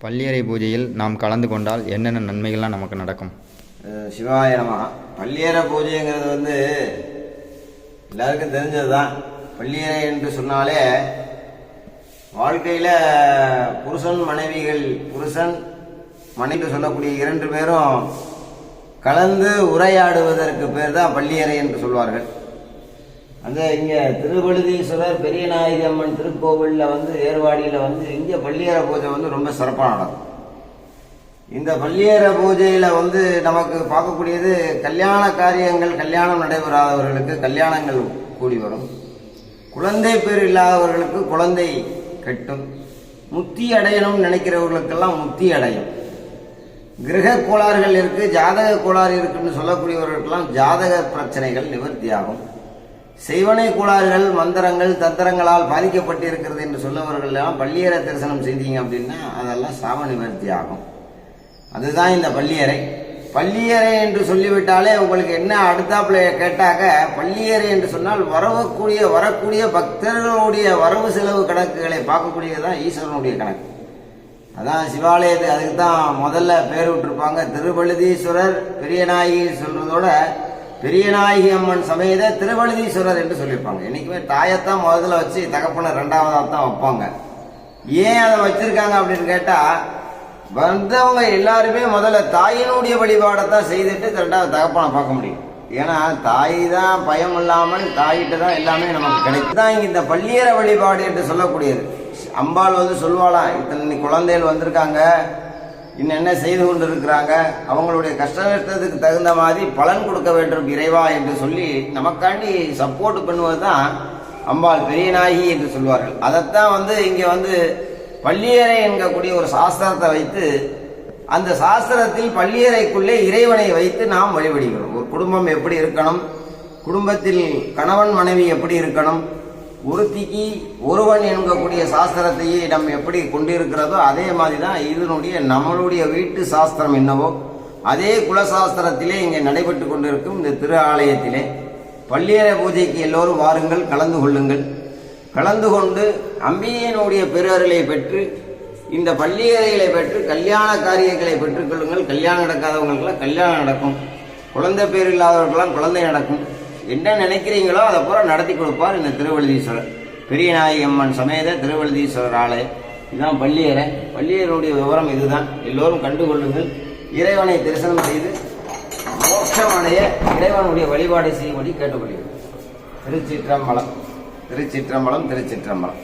பள்ளியறை பூஜையில் நாம் கலந்து கொண்டால் என்னென்ன நன்மைகள்லாம் நமக்கு நடக்கும்? அஹ் சிவாய நம. பள்ளியறை பூஜைங்கிறது வந்து எல்லாருக்கும் தெரிஞ்சது தான் பள்ளியறை என்று சொன்னாலே வாழ்க்கையில் புருஷன் மனைவிகள் புருஷன் மனைவி சொல்லக்கூடிய இரண்டு பேரும் கலந்து உரையாடுவதற்கு பேர் தான் பள்ளியறை என்று சொல்வார்கள். அந்த இங்கே திருவழுதீஸ்வரர் பெரியநாயகி அம்மன் திருக்கோவிலில் வந்து ஏர்வாடியில் வந்து இங்கே பள்ளியேற பூஜை வந்து ரொம்ப சிறப்பாக நடக்கும். இந்த பள்ளியேற பூஜையில் வந்து நமக்கு பார்க்கக்கூடியது கல்யாண காரியங்கள் கல்யாணம் நடைபெறாதவர்களுக்கு கல்யாணங்கள் கூடி வரும். குழந்தை பேர் இல்லாதவர்களுக்கு குழந்தை கட்டும். முத்தி அடையணும்னு நினைக்கிறவர்களுக்கெல்லாம் முத்தி அடையும். கிரக கோளாறுகள் இருக்குது ஜாதக கோளாறு இருக்குன்னு சொல்லக்கூடியவர்களுக்கெல்லாம் ஜாதக பிரச்சனைகள் நிவர்த்தியாகும். செய்வனை கோளாறுகள் மந்திரங்கள் தந்திரங்களால் பாதிக்கப்பட்டிருக்கிறது என்று சொன்னவர்கள் எல்லாம் பள்ளியற தரிசனம் செய்தீங்க அப்படின்னா அதெல்லாம் சாம நிவர்த்தி ஆகும். அதுதான் இந்த பள்ளியறை. பள்ளியறை என்று சொல்லிவிட்டாலே உங்களுக்கு என்ன அடுத்தாப்புல கேட்டாக்க பள்ளியறை என்று சொன்னால் வரவக்கூடிய வரக்கூடிய பக்தர்களுடைய வரவு செலவு கணக்குகளை பார்க்கக்கூடியதுதான் ஈஸ்வரனுடைய கணக்கு. அதான் சிவாலயத்து அதுக்கு தான் முதல்ல பேர் விட்டுருப்பாங்க. திருவழுதீஸ்வரர் பெரியநாயகி சொல்றதோட பெரியநாயகி அம்மன் சமேத திருவழுதீஸ்வரர் என்று சொல்லியிருப்பாங்க. என்றைக்குமே தாயத்தான் முதல்ல வச்சு தகப்பனை ரெண்டாவதாக தான் வைப்பாங்க. ஏன் அதை வச்சிருக்காங்க அப்படின்னு கேட்டால் வந்தவங்க எல்லாருமே முதல்ல தாயினுடைய வழிபாடைத்தான் செய்துட்டு ரெண்டாவது தகப்பனை பார்க்க முடியும். ஏன்னா தாய் தான் பயம் இல்லாமல் தாயிட்ட தான் எல்லாமே நமக்கு கிடைக்கும். தான் இங்கே இந்த பள்ளியற வழிபாடு என்று சொல்லக்கூடியது. அம்பாள் வந்து சொல்வாளாம் இத்தனை குழந்தைகள் வந்திருக்காங்க. இன்னென்ன செய்து கொண்டிருக்கிறாங்க? அவங்களுடைய கஷ்ட நஷ்டத்துக்கு தகுந்த மாதிரி பலன் கொடுக்க வேண்டும் இறைவா என்று சொல்லி நமக்காண்டி சப்போர்ட் பண்ணுவது தான் அம்பாள் பெரியநாயகி என்று சொல்வார்கள். அதைத்தான் வந்து இங்கே வந்து பள்ளியறை என்கக்கூடிய ஒரு சாஸ்திரத்தை வைத்து அந்த சாஸ்திரத்தில் பள்ளியறைக்குள்ளே இறைவனை வைத்து நாம் வழிபடுகிறோம். ஒரு குடும்பம் எப்படி இருக்கணும்? குடும்பத்தில் கணவன் மனைவி எப்படி இருக்கணும்? ஒருத்திக்கு ஒருவன் என்கக்கூடிய சாஸ்திரத்தையே நம்ம எப்படி கொண்டிருக்கிறதோ அதே மாதிரி தான் இதனுடைய நம்மளுடைய வீட்டு சாஸ்திரம் என்னவோ அதே குலசாஸ்திரத்திலே இங்கே நடைபெற்று கொண்டிருக்கும் இந்த திரு ஆலயத்திலே. பள்ளியறை பூஜைக்கு எல்லோரும் வாருங்கள் கலந்து கொள்ளுங்கள். கலந்து கொண்டு அம்பிகையினுடைய பெருவர்களை பெற்று இந்த பள்ளியறைகளை பெற்று கல்யாண காரியங்களை பெற்றுக்கொள்ளுங்கள் கல்யாணம் நடக்காதவங்களுக்கெல்லாம் கல்யாணம் நடக்கும். குழந்தை பேர் இல்லாதவர்களுக்கெல்லாம் குழந்தை நடக்கும். என்ன நினைக்கிறீங்களோ அதை பூரா நடத்தி கொடுப்பார் இந்த திருவழுதீஸ்வரர் பெரியநாயகி அம்மன் சமேத திருவழுதீஸ்வரர் ஆலை இதுதான் பள்ளியரை பள்ளியருடைய விவரம் இதுதான். எல்லோரும் கண்டுகொள்ளுங்கள். இறைவனை தரிசனம் செய்து மோட்சமடைய இறைவனுடைய வழிபாடு செய்யும்படி கேட்டுக்கொள்கிறேன். திருச்சிற்றம்பலம். திருச்சிற்றம்பலம் திருச்சிற்றம்பலம்.